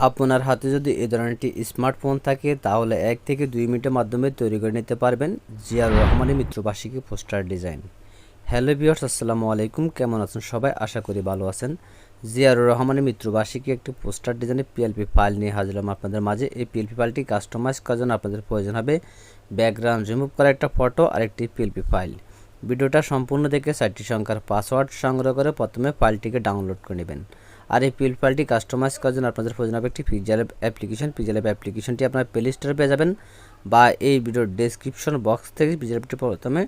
আপনার হাতে যদি এ ধরনের একটি স্মার্টফোন থাকে, তাহলে এক থেকে দুই মিনিটের মাধ্যমে তৈরি করে নিতে পারবেন জিয়ার রহমানের মিত্রবার্ষিকী পোস্টার ডিজাইন। হ্যালো বিয়ার্স আসসালামু আলাইকুম। কেমন আছেন সবাই? আশা করি ভালো আছেন। জিয়ার রহমানের মিত্রবার্ষিকী একটি পোস্টার ডিজাইনের পিএলপি ফাইল নিয়ে হাজিরলাম আপনাদের মাঝে। এই পিএলপি ফাইলটি কাস্টমাইজ করার জন্য আপনাদের প্রয়োজন হবে ব্যাকগ্রাউন্ড রিমুভ করা একটা ফটো আর একটি পিএলপি ফাইল ভিডিওটা সম্পূর্ণ দেখে চারটি সংখ্যার পাসওয়ার্ড সংগ্রহ করে প্রথমে ফাইলটিকে ডাউনলোড করে নেবেন। আর এই পিল ফাইলটি কাস্টমাইজ করার জন্য আপনাদের প্রয়োজন হবে একটি পিকজার অ্যাপ্লিকেশন পিকজার অ্যাপ্লিকেশনটি আপনার প্লে স্টোরে পেয়ে যাবেন বা এই ভিডিওর ডেসক্রিপশন বক্স থেকে পিকজার অ্যাপটি প্রথমে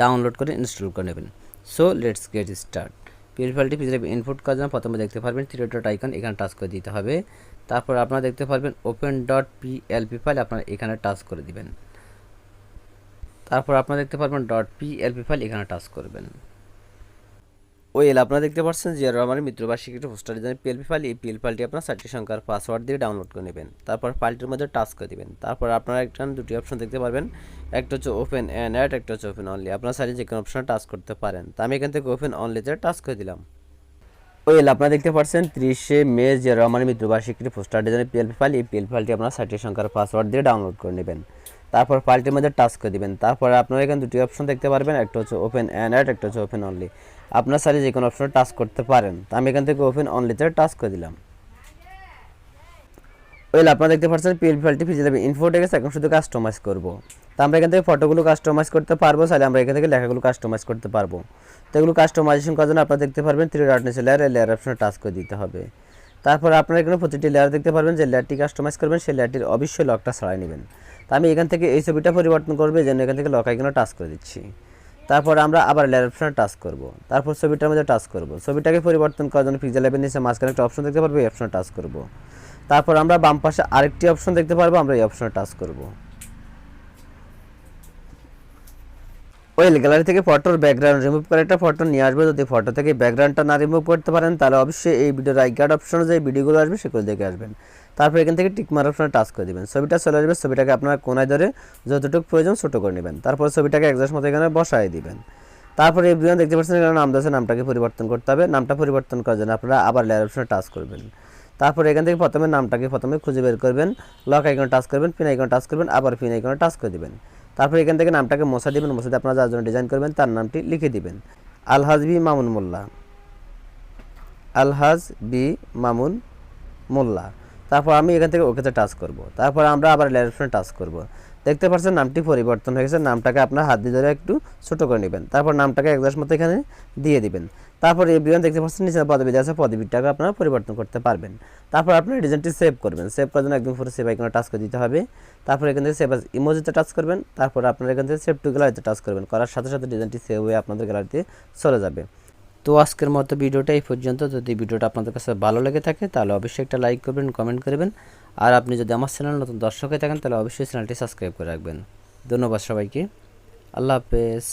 ডাউনলোড করে ইনস্টল করে নেবেন। সো লেটস গেট স্টার্ট পিল ফাইলটি পিকজার ইনপুট করার জন্য প্রথমে দেখতে পারবেন থ্রি ডট আইকন এখানে টাচ করে দিতে হবে। তারপর আপনারা দেখতে পারবেন ওপেন ডট পিএলপি ফাইল আপনারা এখানে টাচ করে দিবেন। তারপর আপনারা দেখতে পারবেন ডট পিএলপি ফাইল এখানে টাচ করবেন। ওয়েল আপনারা দেখতে পাচ্ছেন জিয়ার রহমানের মিত্রবার্ষিকী পোস্টার ডিজাইন পিএলপি ফাইল এই পিএল ফাইলটি আপনার চারটি সংখ্যার পাসওয়ার্ড দিয়ে ডাউনলোড করে নেবেন। তারপর ফাইলটির মধ্যে টাচ করে দিবেন। তারপর আপনারা একটা দুটি অপশন দেখতে পারবেন। একটা হচ্ছে ওপেন অ্যান্ড অ্যাড একটা হচ্ছে ওপেন অনলি আপনারা চাইলে যে কোনো অপশনে টাচ করতে পারেন। তা আমি এখান থেকে ওপেন অনলিতে টাচ করে দিলাম। ওয়েল আপনারা দেখতে পাচ্ছেন ত্রিশে মে জিয়ার রহমানের মিত্রবার্ষিকী পোস্টার ডিজাইনের পিএলপি ফাইল এই পিএল ফাইলটি আপনারা চারটি সংখ্যার পাসওয়ার্ড দিয়ে ডাউনলোড করে নেবেন। তারপর ফাইলটির মধ্যে টাচ করে দিবেন। তারপর আপনারা এখানে দুটি অপশন দেখতে পারবেন। একটা হচ্ছে ওপেন অ্যান্ড অ্যাড একটা হচ্ছে ওপেন অনলি আপনার সাইলে যে কোনো অপশনে টাচ করতে পারেন। তো আমি এখান থেকে ওপেন অনলিতে টাচ করে দিলাম। ওয়েল আপনারা দেখতে পাচ্ছেন পিএল ফাইলটি ফিজে যাবে ইনফোটে গেছে, এখন শুধু কাস্টমাইজ করব। তো আমরা এখান থেকে ফটোগুলো কাস্টমাইজ করতে পারব তাহলে আমরা এখান থেকে লেখাগুলো কাস্টমাইজ করতে পারব। তো এগুলো কাস্টমাইজেশন করার জন্য আপনারা দেখতে পারবেন থ্রি ডট নিচে লেয়ার লেয়ার অপশনে টাচ করে দিতে হবে। তারপর আপনারা এখানে প্রতিটি লেয়ার দেখতে পারবেন, যে লেয়ারটি কাস্টমাইজ করবেন, সেই লেয়ারটির অবশ্যই লকটা ছাড়াই নেবেন। তো আমি এখান থেকে এই ছবিটা পরিবর্তন করবে যেন এখান থেকে লক আইকনে টাচ করে দিচ্ছি। তারপর আমরা আবার লেয়ার অপশনে টাচ করব। তারপর ছবিটার মধ্যে টাচ করব। ছবিটাকে পরিবর্তন করার জন্য পিক্সেল ল্যাবের নিচে মাঝখানে একটা অপশন দেখতে পারব, এই অপশনে টাচ করব। তারপর আমরা বাম পাশে আরেকটি অপশন দেখতে পারব, আমরা এই অপশনে টাচ করব। ওয়েল গ্যালারি থেকে ফটোর ব্যাকগ্রাউন্ড রিমুভ করে একটা ফটো নিয়ে আসবে। যদি ফটো থেকে ব্যাকগ্রাউন্ডটা না রিমুভ করতে পারেন, তাহলে অবশ্যই এই ভিডিওর আই অপশনে যে ভিডিওগুলো আসবে, সেগুলো দেখে আসবেন। তারপর এখান থেকে টিকমার অপশনে টাচ করে দেবেন। ছবিটা চলে আসবে, ছবিটাকে আপনার কোনায় ধরে যতটুকু প্রয়োজন ছোটো করে নেবেন। তারপর ছবিটাকে একজাস্ট মতো এখানে বসায় দিবেন। তারপরে ভিডিও দেখতে পাচ্ছেন, এখানে নাম দিয়েছে নামটাকে পরিবর্তন করতে হবে। নামটা পরিবর্তন করার জন্য আপনারা আবার লেয়ার অপশনে টাচ করবেন। তারপর এখান থেকে প্রথমে নামটাকে প্রথমে খুঁজে বের করবেন লক আইকনে টাচ করবেন পিন আইকনে টাচ করবেন, আবার পিন আইকনে টাচ করে দেবেন। তারপর এখান থেকে নামটাকে মশা দিবেন মশা দিয়ে আপনারা যার জন্য ডিজাইন করবেন তার নামটি লিখে দিবেন। আলহাজ বি মামুন মোল্লা। আলহাজ বি মামুন মোল্লা। তারপর আমি এখান থেকে ওকেতে টাচ করব। তারপর আমরা আবার লেয়ার টাচ করব। দেখতে পাচ্ছেন নামটি পরিবর্তন হয়ে গেছে। নামটাকে আপনার হাত দিয়ে ধরে একটু ছোট করে নেবেন। তারপর নামটাকে একদাস মতো এখানে দিয়ে দিবেন। তারপর এই বিমান দেখতে পাচ্ছেন নিচে পদবি আছে, পদবিটাকে আপনারা পরিবর্তন করতে পারবেন। তারপর আপনার ডিজাইনটি সেভ করবেন। সেভ করার জন্য একদম পুরো সেভ আইকনে টাচ করে দিতে হবে। তারপর এখান থেকে সেভ ইমোজিতে টাচ করবেন। তারপর আপনার এখান থেকে সেভ টু গ্যালারিতে টাচ করবেন। করার সাথে সাথে ডিজাইনটি সেভ হয়ে আপনাদের গ্যালারিতে চলে যাবে। তো আজকের মতো ভিডিওটা এই পর্যন্ত। যদি ভিডিওটা আপনাদের কাছে ভালো লেগে থাকে, তাহলে অবশ্যই একটা লাইক করবেন কমেন্ট করবেন। আর আপনি যদি আমার চ্যানেল নতুন দর্শক হয়ে থাকেন, তাহলে অবশ্যই চ্যানেলটি সাবস্ক্রাইব করে রাখবেন। ধন্যবাদ সবাইকে। আল্লাহ হাফেজ।